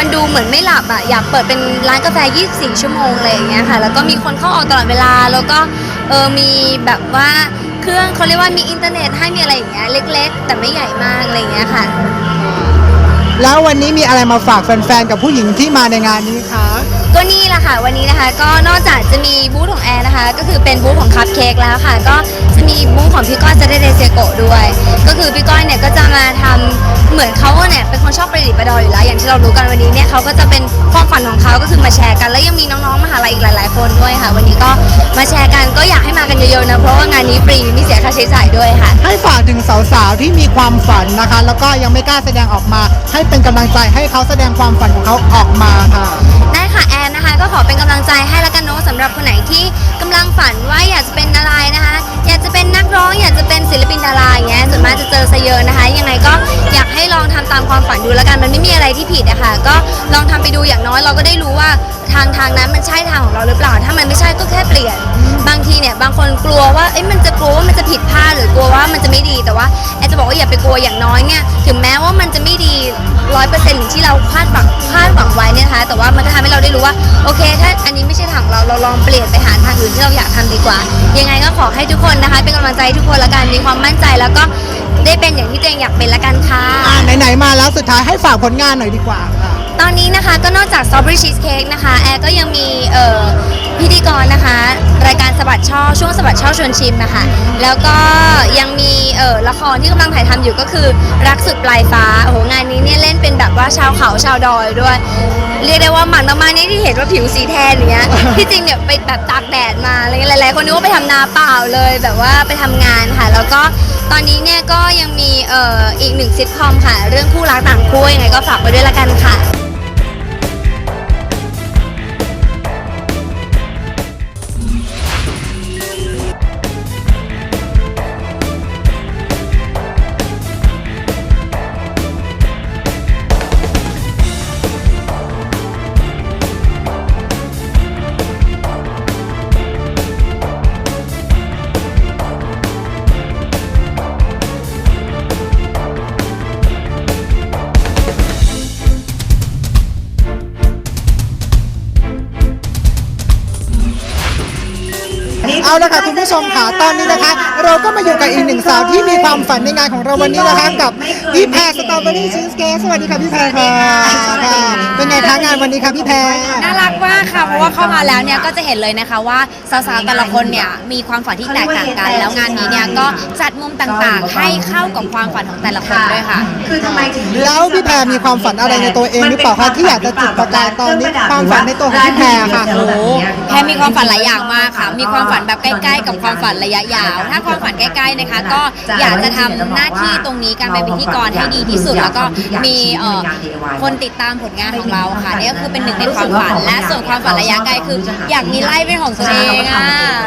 มันดูเหมือนไม่หลับอะอยากเปิดเป็นร้านกาแฟ 24 ชั่วโมงอะไรอย่างเงี้ยค่ะ แล้วก็มีคนเข้าออกตลอดเวลา แล้วก็เออมีแบบว่าเครื่องเขาเรียกว่ามีอินเทอร์เน็ตให้มีอะไรอย่างเงี้ยเล็ก ๆ แต่ไม่ใหญ่มากอะไรอย่างเงี้ยค่ะ แล้ววันนี้มีอะไรมาฝากแฟนๆ กับผู้หญิงที่มาในงานนี้คะก็นี่แหละค่ะ วันนี้นะคะ ก็นอกจากจะมีบูธของแอร์นะคะ ก็คือเป็นบูธของคัพเค้กแล้วค่ะ ก็จะมีบูธของพี่ก้อยจะได้เดเซโกะด้วย ก็คือพี่ก้อยเนี่ยก็จะมาทำเหมือนเขาเนี่ยเป็นคนชอบประดิษฐ์ประดอยอยู่แล้ว อย่างที่เรารู้กันวันนี้เนี่ยเขาก็จะเป็นความฝันของเขาก็คือมาแชร์กัน แล้วยังมีน้องๆมหาลัยอีกหลาย ๆ คนด้วยค่ะ วันนี้ก็มาแชร์กันก็อยากให้มากันเยอะๆนะเพราะว่างานนี้ฟรีไม่เสียค่าใช้จ่ายด้วยค่ะ ให้ฝากถึงสาวๆที่มีความฝันนะคะ แล้วก็ยังไม่กล้าแสดงออกมาให้เป็นกำลังใจให้เขาแสดงความฝันของเขาออกมาค่ะ ได้ค่ะแอนนะคะก็ขอเป็นกำลังใจให้แล้วกันเนาะสำหรับคนไหนที่กำลังฝันว่าอยากจะเป็นอะไรนะคะ อยากจะเป็นนักร้องอยากจะเป็นศิลปินดาราอย่างเงี้ยส่วนมากจะเจอซะเยอะนะคะ ยังไงก็อยากให้ลองทำตามความฝันดูแล้วกันมันไม่มีอะไรที่ผิดนะคะก็ลองทำไปดูอย่างน้อยเราก็ได้รู้ว่า ทางทางนั้นมันใช่ทางของเราหรือเปล่า ถ้ามันไม่ใช่ก็แค่เปลี่ยน บางทีเนี่ยบางคนกลัวว่าเอ้ยมันจะกลัวว่ามันจะผิดพลาดหรือกลัวว่ามันจะไม่ดีแต่ว่าแอนจะบอกว่าอย่าไปกลัวอย่างน้อยเนี่ยถึงแม้ว่ามันจะไม่ดีร้อยเปอร์เซ็นต์ที่เราคาดหวังคาดหวังไว้เนี่ยนะคะแต่ว่ามันก็ทำให้เราได้รู้ว่าโอเค ถ้าอันนี้ไม่ใช่ทางเราเราลองเปลี่ยนไปหาทางอื่นที่เราอยากทำดีกว่า ยังไงก็ขอให้ทุกคนนะคะ เป็นกำลังใจทุกคนละกันมีความมั่นใจแล้วก็ได้เป็นอย่างที่ตัวเองอยากเป็นละกันค่ะไหนๆมาแล้วสุดท้ายให้ฝากผลงานหน่อยดีกว่าค่ะ ตอนนี้นะคะก็นอกจากซอฟต์บรีชีสเค้กนะคะแอร์ก็ยังมีพิธีกรนะคะ สะบัดช่อช่วงสะบัดช่อชวนชิมนะคะแล้วก็ยังมีเออละครที่กำลังถ่ายทำอยู่ก็คือ รักสุดปลายฟ้าโอ้โหงานนี้เนี่ยเล่นเป็นแบบว่าชาวเขาชาวดอยด้วย เรียกได้ว่าหมันมากๆนี่ที่เห็นว่าผิวสีแทนอย่างเงี้ยที่จริงเนี่ยไปแบบตากแดดมาอะไรเงี้ยหลายๆคนนึกว่าไปทำนาเปล่าเลยแบบว่าไปทำงานค่ะ แล้วก็ตอนนี้เนี่ยก็ยังมีเอออีกหนึ่งซิทคอมค่ะ เรื่องคู่รักต่างคู่ยังไงก็ฝากไว้ด้วยละกันค่ะ เอาละค่ะคุณผู้ชมค่ะตอนนี้นะคะ เราก็มาอยู่กับอีกหนึ่งสาวที่มีความฝันในงานของเราวันนี้นะคะกับพี่แพรสตรอเบอรี่ชีสเค้กสวัสดีค่ะพี่แพรค่ะค่ะเป็นไงคะงานวันนี้คะพี่แพรน่ารักมากค่ะเพราะว่าเข้ามาแล้วเนี่ยก็จะเห็นเลยนะคะว่าสาวๆแต่ละคนเนี่ยมีความฝันที่แตกต่างกัน แล้วงานนี้เนี่ยก็จัดมุมต่างๆ ให้เข้ากับความฝันของแต่ละคนด้วยค่ะ คือทำไมถึงเลือกแล้วพี่แพรมีความฝันอะไรในตัวเองหรือเปล่าคะที่อยากจะจุดประกายตอนนี้ความฝันในตัวของพี่แพรค่ะโอ้โหแพรมีความฝันหลายอย่างมากค่ะ มีความฝันแบบใกล้ๆ กับความฝันระยะยาว ถ้าความฝันใกล้ๆนะคะ ก็อยากจะทำหน้าที่ตรงนี้การเป็นพิธีกรให้ดีที่สุด แล้วก็มีเอ่อคนติดตามผลงานของเราค่ะนี่ก็คือเป็นหนึ่งในความฝันและส่วนความฝันระยะไกลคือ อยากมีไร่เป็นของตัวเองอะ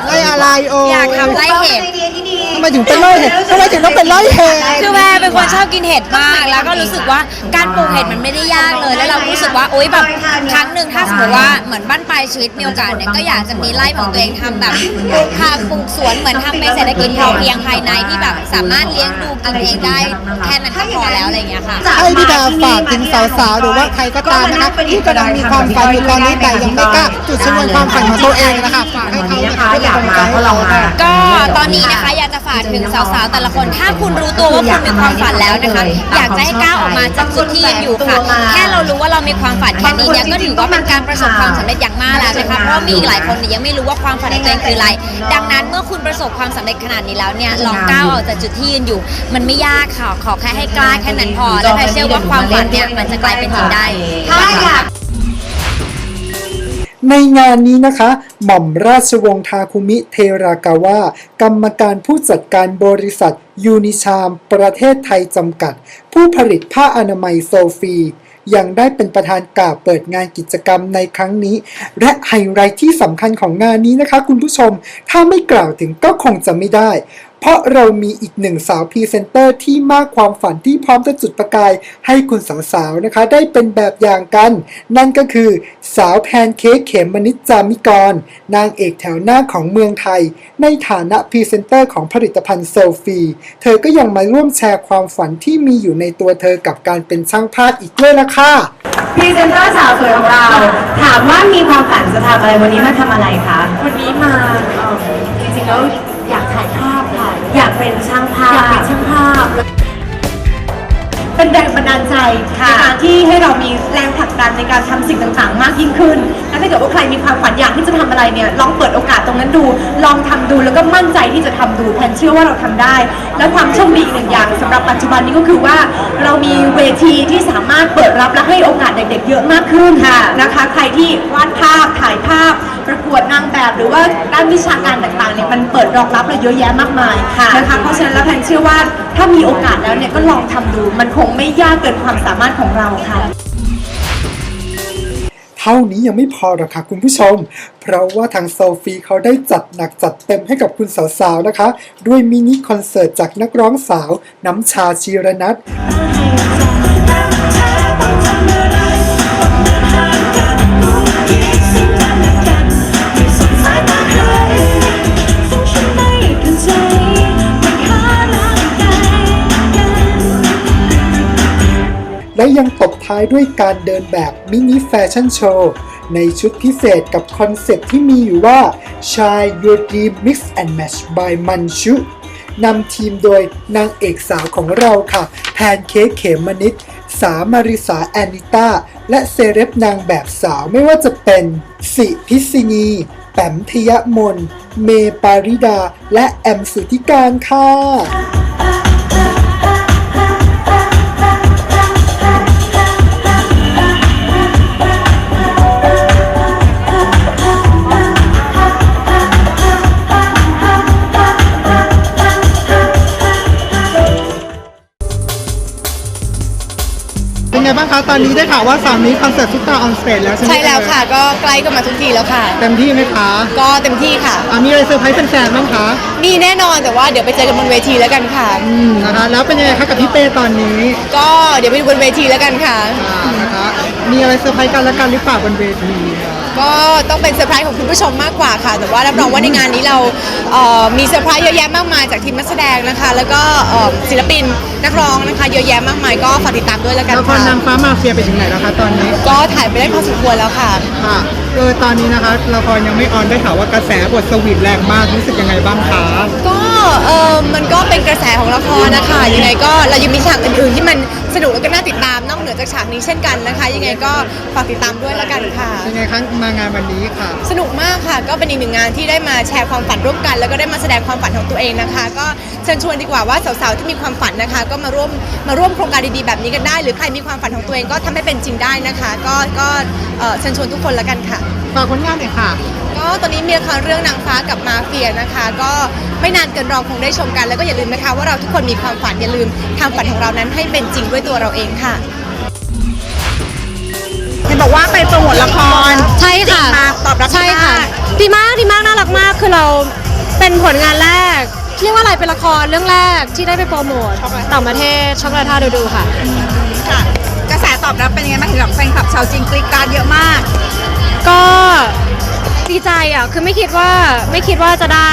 ไล่อะไรโอ้อยากทำไร่เห็ดทำ ไมถึงเป็นไล่เห็ดทำไมถึงต้องเป็นไล่เห็ด คือแม่เป็นคนชอบกินเห็ดมาก แล้วก็รู้สึกว่าการปลูกเห็ดมันไม่ได้ยากเลย แล้วเรารู้สึกว่าโอ๊ยแบบครั้งหนึ่งถ้าสมมติว่าเหมือนบ้านปลายชีวิตมีโอกาสเนี่ยก็อยากจะมีไร่ของตัวเองทำแบบปลูกผักปลูกสวนเหมือนทำเป็นเศรษฐกิจพอเพียงภายในที่แบบสามารถเลี้ยงดูกินเองได้แค่นั้นก็พอแล้วอะไรอย่างเงี้ยค่ะ ให้พี่แพรฝากถึงสาวๆหรือว่าใครก็ตามนะคะที่กำลังมีความฝันอยู่ตอนนี้แต่ยังไม่กล้าจุดชนวนความฝันของตัวเองนะคะฝากให้เขานะคะเป็นกำลังใจให้เราค่ะ ก็ตอนนี้นะคะอยากจะฝากถึงสาวๆแต่ละคน ถ้าคุณรู้ตัวว่าคุณมีความฝันแล้วนะคะ อยากจะให้ก้าวออกมาจากจุดที่ยืนอยู่ค่ะ แค่เรารู้ว่าเรามีความฝันแค่นี้เนี่ยก็ถือว่าเป็นการประสบความสำเร็จอย่างมากแล้วนะคะเพราะว่ามีอีกหลายคนเนี่ยยังไม่รู้ว่าความฝันของตัวเองคืออะไร ดังนั้นเมื่อคุณประสบความสำเร็จขนาดนี้แล้วเนี่ยลองก้าวออกจากจุดที่ยืนอยู่ มันไม่ยากค่ะขอแค่ให้กล้าแค่นั้นพอและแพรเชื่อว่าความฝันเนี่ยมันจะกลายเป็นจริงได้ถ้าอยาก ในงานนี้นะคะ หม่อมราชวงศ์ทาคุมิเทรากาวะกรรมการผู้จัดการบริษัท ยูนิชาม ประเทศไทยจำกัด ผู้ผลิตผ้าอนามัยโซฟียังได้เป็นประธานกล่าวเปิดงานกิจกรรมในครั้งนี้ และไฮไลท์ที่สำคัญของงานนี้นะคะ คุณผู้ชม ถ้าไม่กล่าวถึงก็คงจะไม่ได้ เพราะเรามีอีกหนึ่งสาวพรีเซนเตอร์ที่มากความฝันที่พร้อมจะจุดประกายให้คุณสาวๆนะคะ ได้เป็นแบบอย่างกัน นั่นก็คือสาวแพนเค้กเขมมนิจจามิกร นางเอกแถวหน้าของเมืองไทย ในฐานะพรีเซนเตอร์ของผลิตภัณฑ์โซฟี เธอก็ยังมาร่วมแชร์ความฝันที่มีอยู่ในตัวเธอกับการเป็นช่างภาพอีกด้วยละค่ะพรีเซนเตอร์าวสวยของเรา ถามว่ามีความฝันจะทำอะไรวันนี้มาทำอะไรคะวันนี้มาเอ่อจริงๆแล้วอยากถ่ายภาพค่ะ อยากเป็นช่างภาพอยากเป็นช่างภาพ เป็นแรงบันดาลใจในค่ะการที่ให้เรามีแรงผลักดันในการทำสิ่งต่างๆ มากยิ่งขึ้น และถ้าเกิดว่าใครมีความฝันอยากที่จะทำอะไรเนี่ย ลองเปิดโอกาสตรงนั้นดู ลองทำดูแล้วก็มั่นใจที่จะทำดูแพนเชื่อว่าเราทำได้ แล้วความโชคดีอีกหนึ่งอย่างสำหรับปัจจุบันนี้ก็คือว่า เรามีเวทีที่สามารถเปิดรับและให้โอกาสเด็กๆ เยอะมากขึ้นค่ะนะคะ ใครที่วาดภาพถ่ายภาพ ประกวดนางแบบหรือว่าด้านวิชาการต่างๆเนี่ยมันเปิดรองรับเราเยอะแยะมากมายนะคะเพราะฉะนั้นแล้วแพนเชื่อว่าถ้ามีโอกาสแล้วเนี่ยก็ลองทำดู มันคงไม่ยากเกินความสามารถของเราค่ะ เท่านี้ยังไม่พอหรอกค่ะคุณผู้ชม เพราะว่าทางโซฟีเขาได้จัดหนักจัดเต็มให้กับคุณสาวๆนะคะ ด้วยมินิคอนเสิร์ตจากนักร้องสาว น้ำชาชีรนัท และยังตบท้ายด้วยการเดินแบบมินิแฟชั่นโชว์ในชุดพิเศษกับคอนเซ็ปต์ที่มีอยู่ว่า Shine Your Dream Mix and Match by Manchu นำทีมโดยนางเอกสาวของเราค่ะแพนเค้กเขมมนิด สามาริสาแอนิต้า และเซเลบนางแบบสาวไม่ว่าจะเป็นสิพิษินี แปมทยมน เมปาริดา และแอมสุธิการค่ะ ไงบ้างคะตอนนี้ได้ข่าวว่าสามนี้คอนเสิร์ตซุปตาออนสเตจแล้วใช่ไหมใช่แล้วค่ะ ก็ใกล้กันมาทุกทีแล้วค่ะ เต็มที่ไหมคะก็เต็มที่ค่ะ อะมีอะไรเซอร์ไพรส์แฟนๆบ้างคะมีแน่นอนแต่ว่าเดี๋ยวไปเจอกันบนเวทีแล้วกันค่ะ อืมนะคะแล้วเป็นยังไงคะกับพี่เป้ตอนนี้ก็เดี๋ยวไปดูบนเวทีแล้วกันค่ะ อ่านะคะมีอะไรเซอร์ไพรส์กันและกันหรือเปล่าบนเวทีอะ ก็ต้องเป็นเซอร์ไพรส์ของคุณผู้ชมมากกว่าค่ะ แต่ว่ารับรองว่าในงานนี้เราเอ่อมีเซอร์ไพรส์เยอะแยะมากมายจากทีมนักแสดงนะคะ แล้วก็เอ่อศิลปินนักร้องนะคะ เยอะแยะมากมายก็ฝากติดตามด้วยแล้วกันละครค่ะนางฟ้ามาเฟียไปถึงไหนแล้วคะตอนนี้ก็ถ่ายไปได้พอสมควรแล้วค่ะ ค่ะเออตอนนี้นะคะละครยังไม่ออนได้ข่าวว่ากระแสบทสวีทแรงมากรู้สึกยังไงบ้างคะ ก็เออมันก็เป็นกระแสของละครนะคะยังไงก็เรายังมีฉากอื่นๆที่มันสนุกแล้วก็น่าติดตามน อกเหนือจากฉากนี้เช่นกันนะคะ ยังไงก็ฝากติดตามด้วยแล้วกันค่ะเป็นไงคะมางานวันนี้ค่ะ สนุกมากค่ะ ก็เป็นอีกหนึ่งงานที่ได้มาแชร์ความฝันร่วมกัน แล้วก็ได้มาแสดงความฝันของตัวเองนะคะ ก็เชิญชวนดีกว่าว่าสาวๆที่มีความฝันนะคะ ก็มาร่วมมาร่วมโครงการดีๆแบบนี้กันได้ หรือใครมีความฝันของตัวเองก็ทำให้เป็นจริงได้นะคะ ก็ก็เอ่อเชิญชวนทุกคนแล้วกันค่ะฝากผลงานหน่อยค่ะก็ตอนนี้มีละครเรื่องนางฟ้ากับมาเฟียนะคะ ก็ไม่นานเกินรอคงได้ชมกัน แล้วก็อย่าลืมนะคะว่าเราทุกคนมีความฝันอย่าลืมทำฝันของเรานั้นให้เป็นจริงด้วยตัวเราเองค่ะ เห็นบอกว่าไปโปรโมทละคร ใช่ค่ะมาตอบรับใช่ค่ะดีมากดีมากน่ารักมากคือเราเป็นผลงานแรก เรียกว่าอะไรเป็นละครเรื่องแรกที่ได้ไปโปรโมทต่างประเทศช็อกโกแลตท่าดูดูค่ะ ค่ะ กระแสตอบรับเป็นยังไงบ้างถึงกับแฟนคลับชาวจีนกรีดกรารเยอะมาก ก็ดีใจอะคือไม่คิดว่าไม่คิดว่าจะได้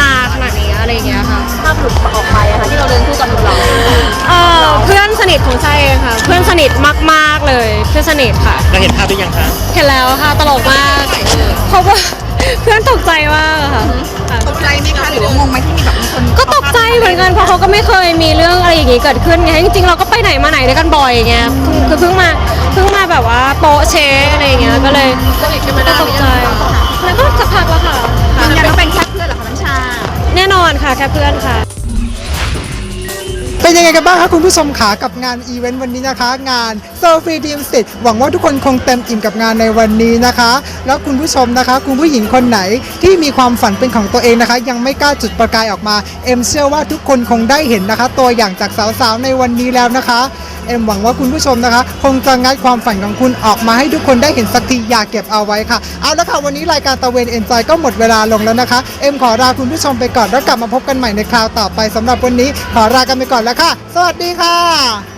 มาขนาดนี้ อะไรอย่างเงี้ยค่ะ ภาพหลุดออกไปอะค่ะที่เราเดินคู่กับหนุ่มหล่อเออเพื่อนสนิทของใจเองค่ะ เพื่อนสนิทมากๆเลยเพื่อนสนิทค่ะ เราเห็นภาพหรือยังคะเห็นแล้วค่ะตลกมากเพราะว่าเพื่อนตกใจมากอะค่ะค่ะ ตกใจไหมคะหรือว่างงไหมที่มีแบบมีคนก็ตกใจเหมือนกันเพราะเขาก็ไม่เคยมีเรื่องอะไรอย่างงี้เกิดขึ้นไงจริงๆเราก็ไปไหนมาไหนด้วยกันบ่อยอย่างเงี้ยคือเพิ่งมาเพิ่งมาแบบว่าโปะเชะอะไรอย่างเงี้ยก็เลยก็ตกใจแล้วก็สักพักแล้วค่ะ อนค่ะแค่เพื่อนค่ะ เป็นยังไงกันบ้างคะคุณผู้ชมขากับงานอีเวนต์วันนี้นะคะ งานโซฟีดีมสิหวังว่าทุกคนคงเต็มอิ่มกับงานในวันนี้นะคะ แล้วคุณผู้ชมนะคะ คุณผู้หญิงคนไหนที่มีความฝันเป็นของตัวเองนะคะ ยังไม่กล้าจุดประกายออกมา เอ็มเชื่อว่าทุกคนคงได้เห็นนะคะ ตัวอย่างจากสาวๆในวันนี้แล้วนะคะ เอ็มหวังว่าคุณผู้ชมนะคะ คงจะงัดความฝันของคุณออกมาให้ทุกคนได้เห็นสักทีอย่าเก็บเอาไว้ค่ะ เอาละค่ะวันนี้รายการตะเวนเอ็นจอยก็หมดเวลาลงแล้วนะคะเอ็มขอลาคุณผู้ชมไปก่อนแล้วกลับมาพบกันใหม่ในคราวต่อไปสำหรับวันนี้ ขอลากันไปก่อนแล้วค่ะ สวัสดีค่ะ